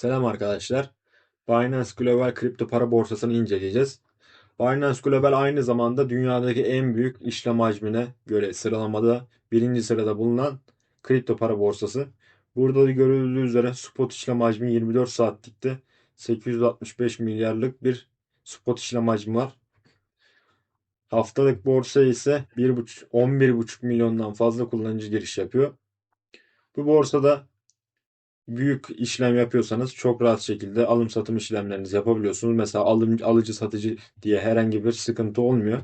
Selam arkadaşlar. Binance Global kripto para borsasını inceleyeceğiz. Binance Global aynı zamanda dünyadaki en büyük işlem hacmine göre sıralamada birinci sırada bulunan kripto para borsası. Burada da görüldüğü üzere spot işlem hacmi 24 saatlikte 865 milyarlık bir spot işlem hacmi var. Haftalık borsa ise 1,5 11,5 milyondan fazla kullanıcı giriş yapıyor. Bu borsada büyük işlem yapıyorsanız çok rahat şekilde alım satım işlemlerinizi yapabiliyorsunuz. Mesela alım, alıcı satıcı diye herhangi bir sıkıntı olmuyor.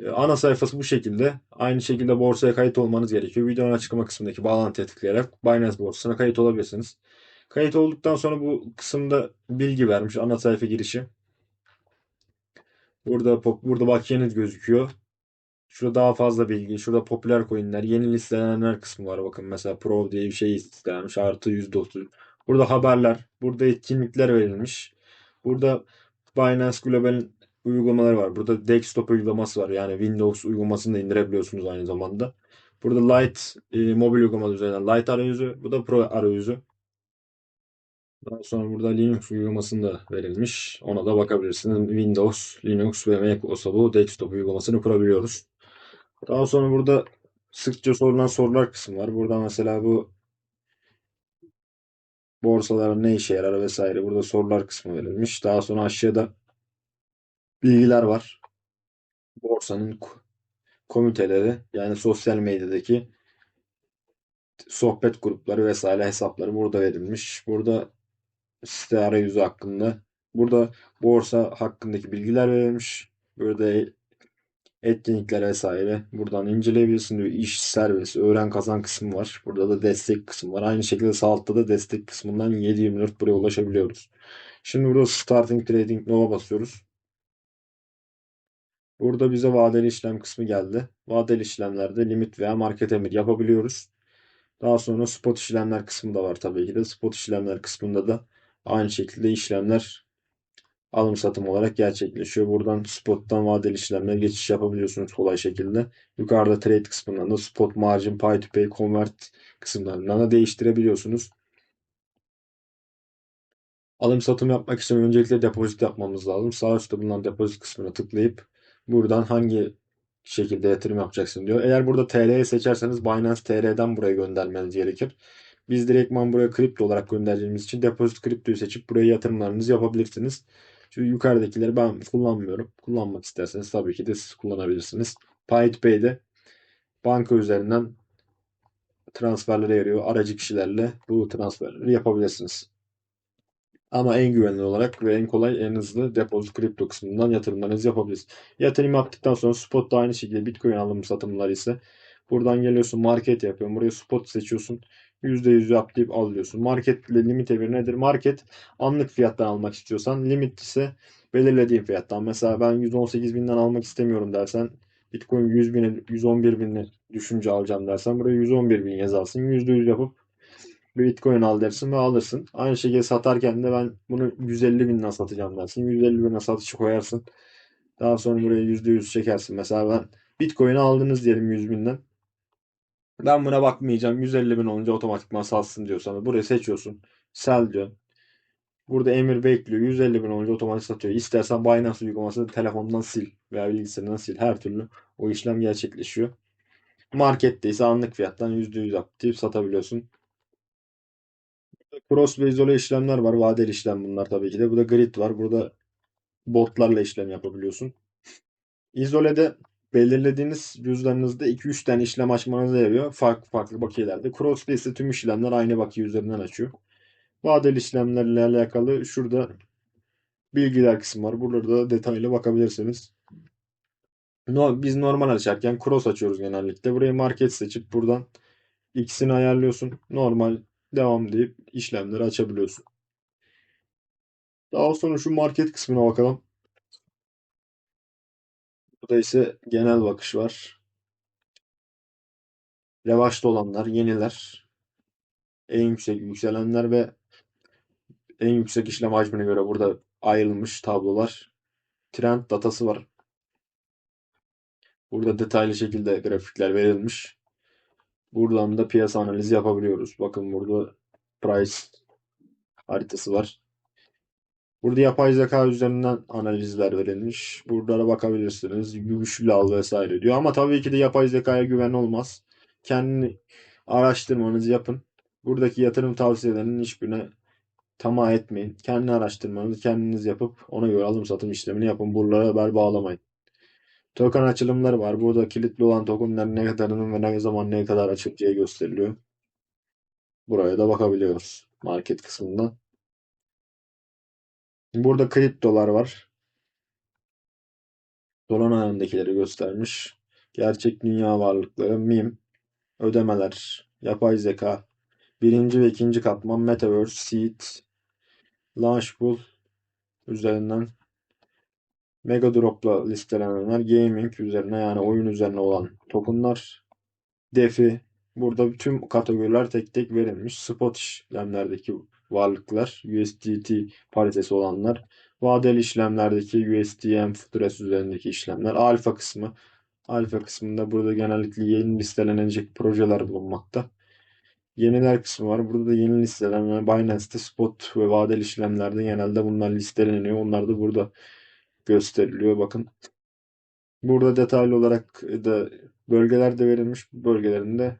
Ee, Ana sayfası bu şekilde. Aynı şekilde borsaya kayıt olmanız gerekiyor. Videonun açıklama kısmındaki bağlantıya tıklayarak Binance borsasına kayıt olabilirsiniz. Kayıt olduktan sonra bu kısımda bilgi vermiş. Ana sayfa girişi. Burada burada bakiyeniz gözüküyor. Şurada daha fazla bilgi. Şurada popüler coinler, yeni listelenenler kısmı var. Bakın mesela Pro diye bir şey listelenmiş. Artı %30. Burada haberler. Burada etkinlikler verilmiş. Burada Binance Global'in uygulamaları var. Burada desktop uygulaması var. Yani Windows uygulamasını da indirebiliyorsunuz aynı zamanda. Burada Lite e, mobil uygulama üzerinden Lite arayüzü. Bu da Pro arayüzü. Daha sonra burada Linux uygulamasını da verilmiş. Ona da bakabilirsiniz. Windows, Linux ve Mac olsa bu desktop uygulamasını kurabiliyoruz. Daha sonra burada sıkça sorulan sorular kısmı var. Burada mesela bu borsaların ne işe yarar vesaire. Burada sorular kısmı verilmiş. Daha sonra aşağıda bilgiler var. Borsanın komiteleri yani sosyal medyadaki sohbet grupları vesaire hesapları burada verilmiş. Burada site arayüzü hakkında. Burada borsa hakkındaki bilgiler verilmiş. Burada etkinlikler vesaire buradan inceleyebilirsin diyor. İş, servis, öğren kazan kısmı var. Burada da destek kısmı var. Aynı şekilde sağ altta da destek kısmından 7-24 buraya ulaşabiliyoruz. Şimdi burada Starting Trading Nova basıyoruz. Burada bize vadeli işlem kısmı geldi. Vadeli işlemlerde limit veya market emir yapabiliyoruz. Daha sonra spot işlemler kısmı da var tabii ki de. Spot işlemler kısmında da aynı şekilde işlemler alım satım olarak gerçekleşiyor. Buradan spot'tan vadeli işlemlere geçiş yapabiliyorsunuz kolay şekilde. Yukarıda trade kısmından da spot margin, pay to pay, convert kısımlarından da değiştirebiliyorsunuz. Alım satım yapmak için öncelikle depozit yapmamız lazım. Sağ üstte bulunan depozit kısmına tıklayıp buradan hangi şekilde yatırım yapacaksın diyor. Eğer burada TL'yi seçerseniz Binance TR'den buraya göndermeniz gerekir. Biz direktman buraya kripto olarak göndereceğimiz için depozit kriptoyu seçip buraya yatırımlarınızı yapabilirsiniz. Şu yukarıdakileri ben kullanmıyorum. Kullanmak isterseniz tabii ki de siz kullanabilirsiniz. PayPay'de banka üzerinden transferlere yarıyor. Aracı kişilerle bu transferleri yapabilirsiniz. Ama en güvenli olarak ve en kolay, en hızlı depozit kripto kısmından yatırımlarınızı yapabilirsiniz. Yatırım yaptıktan sonra spot da aynı şekilde Bitcoin alım satımları ise buradan geliyorsun market yapıyorsun. Buraya spot seçiyorsun. %100 yap deyip alıyorsun. Market ile limit evir nedir? Market anlık fiyattan almak istiyorsan limit ise belirlediğin fiyattan. Mesela ben 118 binden almak istemiyorum dersen Bitcoin 100 bine 111 binle düşünce alacağım dersen buraya 111 bin yazarsın. %100 yapıp bir Bitcoin al dersin ve alırsın. Aynı şekilde satarken de ben bunu 150 binden satacağım dersin. 150 bine satışı koyarsın. Daha sonra buraya %100 çekersin. Mesela ben Bitcoin'i aldınız diyelim 100 binden. Ben buna bakmayacağım. 150 bin olunca otomatikman satsın diyor sana. Burayı seçiyorsun. Sell diyor. Burada emir bekliyor. 150 bin olunca otomatik satıyor. İstersen Binance uygulamasını telefondan sil veya bilgisayarından sil. Her türlü o işlem gerçekleşiyor. Markette ise anlık fiyattan %100 aktif satabiliyorsun. Cross ve izole işlemler var. Vadeli işlem bunlar tabii ki de. Burada grid var. Burada botlarla işlem yapabiliyorsun. İzolede belirlediğiniz cüzdanınızda 2-3 tane işlem açmanıza yarıyor. Farklı farklı bakiyelerde. Cross'ta ise tüm işlemler aynı bakiye üzerinden açıyor. Vadeli işlemlerle alakalı şurada bilgiler kısmı var. Burada da detaylı bakabilirsiniz. No, biz normal açarken cross açıyoruz genellikle. Burayı market seçip buradan ikisini ayarlıyorsun. Normal devam deyip işlemleri açabiliyorsun. Daha sonra şu market kısmına bakalım. Burada ise genel bakış var. Revaçta olanlar, yeniler, en yüksek yükselenler ve en yüksek işlem hacmine göre burada ayrılmış tablolar. Trend datası var. Burada detaylı şekilde grafikler verilmiş. Buradan da piyasa analizi yapabiliyoruz. Bakın burada price haritası var. Burada yapay zeka üzerinden analizler verilmiş. Buralara bakabilirsiniz. Güçlü al vesaire diyor. Ama tabii ki de yapay zekaya güven olmaz. Kendi araştırmanızı yapın. Buradaki yatırım tavsiyelerinin hiçbirine tamah etmeyin. Kendi araştırmanızı kendiniz yapıp ona göre alım satım işlemini yapın. Buralara haber bağlamayın. Token açılımları var. Burada kilitli olan tokenların ne kadarının ve ne zaman ne kadar açılacağı gösteriliyor. Buraya da bakabiliyoruz market kısmından. Burada kriptolar var. Dolunay'ındakileri göstermiş. Gerçek dünya varlıkları, meme, ödemeler, yapay zeka, birinci ve ikinci katman, Metaverse, Seed, Launchpool üzerinden Mega Drop'la listelenenler, gaming üzerine yani oyun üzerine olan tokenlar, DeFi, burada tüm kategoriler tek tek verilmiş. Spot işlemlerdeki varlıklar, USDT paritesi olanlar, vadeli işlemlerdeki USDM futurası üzerindeki işlemler, alfa kısmı. Alfa kısmında burada genellikle yeni listelenecek projeler bulunmakta. Yeniler kısmı var. Burada da yeni listelenen Binance'te spot ve vadeli işlemlerde genelde bunlar listeleniyor. Onlar da burada gösteriliyor. Bakın. Burada detaylı olarak da bölgeler de verilmiş. Bölgelerinde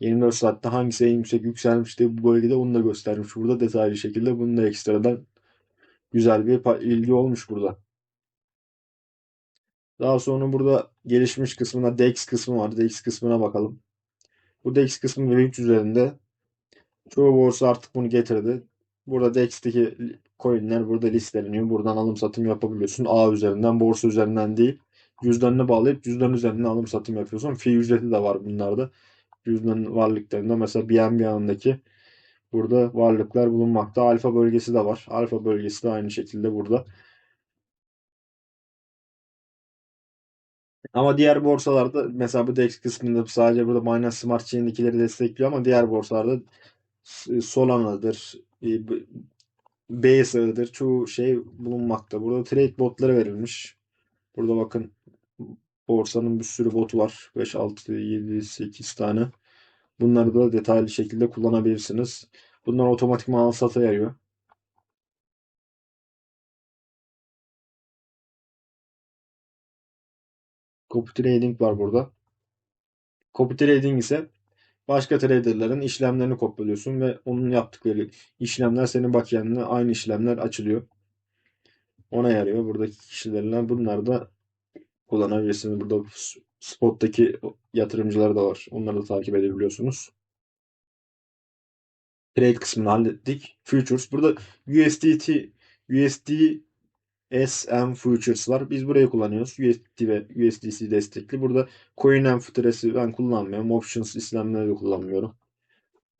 24 saatte hangisi en yüksek yükselmiş diye bu bölgede onu da göstermiş. Burada detaylı şekilde bunu da ekstradan güzel bir ilgi olmuş burada. Daha sonra burada gelişmiş kısmına DEX kısmı var. DEX kısmına bakalım. Bu DEX kısmı Web3 üzerinde. Çoğu borsa artık bunu getirdi. Burada DEX'teki coinler burada listeleniyor. Buradan alım satım yapabiliyorsun. A üzerinden, borsa üzerinden değil. Cüzdanını bağlayıp cüzdan üzerinden alım satım yapıyorsun. Fee ücreti de var bunlarda. Cüzdan varlıklarında mesela BNB yanındaki burada varlıklar bulunmakta. Alfa bölgesi de var. Alfa bölgesi de aynı şekilde burada. Ama diğer borsalarda mesela bu DEX kısmında sadece burada Binance Smart Chain'dekileri destekliyor ama diğer borsalarda Solana'dır, Base'dir çoğu şey bulunmakta. Burada trade botları verilmiş. Burada bakın borsanın bir sürü botu var. 5, 6, 7, 8 tane. Bunları da detaylı şekilde kullanabilirsiniz. Bunlar otomatik al sata yarıyor. Copy trading var burada. Copy trading ise başka traderların işlemlerini kopyalıyorsun ve onun yaptıkları işlemler senin bakiyenle aynı işlemler açılıyor. Ona yarıyor. Buradaki kişilerle bunlar da kullanabilirsiniz. Burada spottaki yatırımcılar da var. Onları da takip edebiliyorsunuz. Trade kısmını hallettik. Futures. Burada USDT USD SM Futures var. Biz burayı kullanıyoruz. USDT ve USDC destekli. Burada Coin and Futures'i ben kullanmıyorum. Options işlemleri de kullanmıyorum.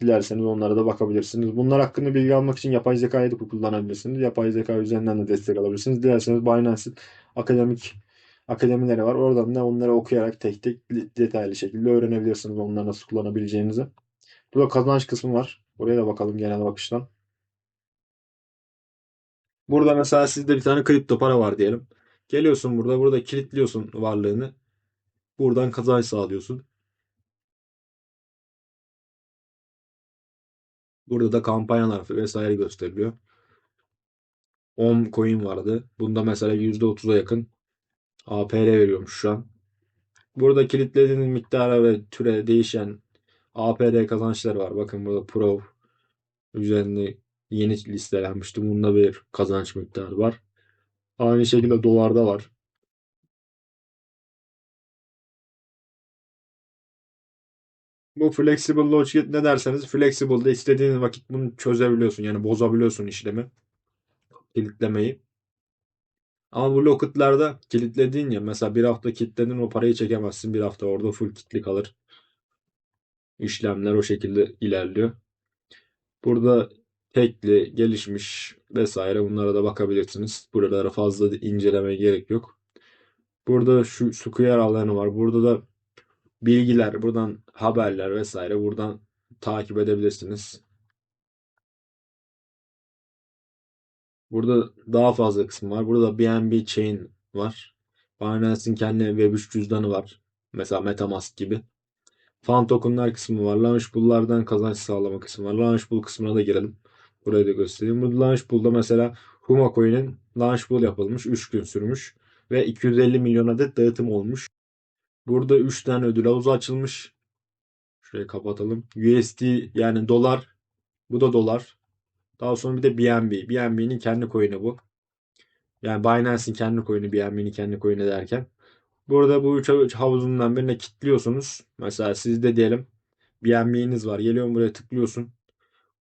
Dilerseniz onlara da bakabilirsiniz. Bunlar hakkında bilgi almak için yapay zekayı da kullanabilirsiniz. Yapay zeka üzerinden de destek alabilirsiniz. Dilerseniz Binance'in akademik akademileri var. Oradan da onları okuyarak tek tek detaylı şekilde öğrenebilirsiniz onları nasıl kullanabileceğinizi. Burada kazanç kısmı var. Buraya da bakalım genel bakıştan. Burada mesela sizde bir tane kripto para var diyelim. Geliyorsun burada, burada kilitliyorsun varlığını. Buradan kazanç sağlıyorsun. Burada da kampanyalar vesaire gösteriliyor. 10 coin vardı. Bunda mesela %30'a yakın APR veriyormuş şu an. Burada kilitlediğiniz miktara ve türe değişen APR kazançları var. Bakın burada Pro üzerinde yeni listelenmişti. Bunda bir kazanç miktarı var. Aynı şekilde dolarda var. Bu flexible logic ne derseniz flexible'da istediğiniz vakit bunu çözebiliyorsun. Yani bozabiliyorsun işlemi. Kilitlemeyi. Ama bu locket'larda kilitlediğin ya mesela bir hafta kilitledin o parayı çekemezsin. Bir hafta orada full kilitli kalır. İşlemler o şekilde ilerliyor. Burada tekli, gelişmiş vesaire bunlara da bakabilirsiniz. Buralara fazla incelemeye gerek yok. Burada şu Square alanı var. Burada da bilgiler, buradan haberler vesaire buradan takip edebilirsiniz. Burada daha fazla kısım var. Burada BNB Chain var. Binance'in kendi Web3 cüzdanı var. Mesela Metamask gibi. Fan tokenlar kısmı var. Launchpool'lardan kazanç sağlama kısmı var. Launchpool kısmına da girelim. Burayı da göstereyim. Bu Launchpool'da mesela Huma Coin'in Launchpool yapılmış. 3 gün sürmüş. Ve 250 milyon adet dağıtım olmuş. Burada 3 tane ödül havuzu açılmış. Şurayı kapatalım. USD yani dolar. Bu da dolar. Daha sonra bir de BNB. BNB'nin kendi coin'i bu. Yani Binance'in kendi coin'i, BNB'nin kendi coin'i derken. Burada bu üç havuzundan birine kilitliyorsunuz. Mesela sizde diyelim BNB'niz var. Geliyorum buraya tıklıyorsun.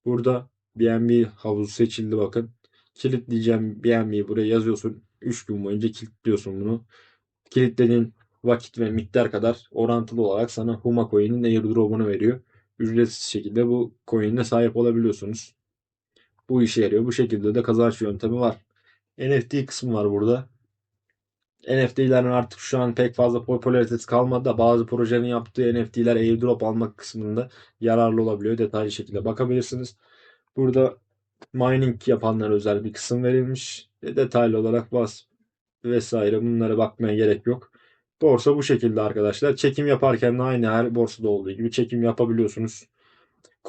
Burada BNB havuzu seçildi bakın. Kilitleyeceğim BNB'yi buraya yazıyorsun. 3 gün boyunca kilitliyorsun bunu. Kilitlediğin vakit ve miktar kadar orantılı olarak sana Huma Coin'in airdrop'unu veriyor. Ücretsiz şekilde bu coin'e sahip olabiliyorsunuz. Bu işe yarıyor. Bu şekilde de kazanç yöntemi var. NFT kısmı var burada. NFT'lerin artık şu an pek fazla popülaritesi kalmadı da bazı projenin yaptığı NFT'ler airdrop almak kısmında yararlı olabiliyor. Detaylı şekilde bakabilirsiniz. Burada mining yapanlara özel bir kısım verilmiş. Detaylı olarak bas vesaire bunlara bakmaya gerek yok. Borsa bu şekilde arkadaşlar. Çekim yaparken de aynı her borsada olduğu gibi çekim yapabiliyorsunuz.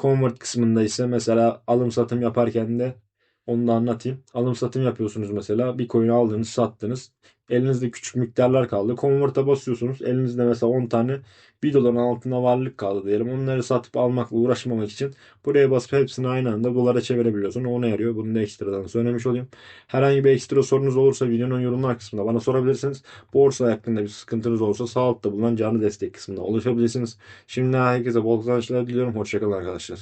Convert kısmında ise mesela alım satım yaparken de onu da anlatayım. Alım satım yapıyorsunuz mesela. Bir coin aldınız, sattınız. Elinizde küçük miktarlar kaldı. Convert'a basıyorsunuz. Elinizde mesela 10 tane 1 doların altında varlık kaldı diyelim. Onları satıp almakla uğraşmamak için buraya basıp hepsini aynı anda dolara çevirebiliyorsun. O ne yarıyor? Bunu da ekstradan söylemiş olayım. Herhangi bir ekstra sorunuz olursa videonun yorumlar kısmında bana sorabilirsiniz. Borsa hakkında bir sıkıntınız olursa sağ bulunan canlı destek kısmında ulaşabilirsiniz. Şimdi herkese bol kazançlar diliyorum. Hoşçakalın arkadaşlar.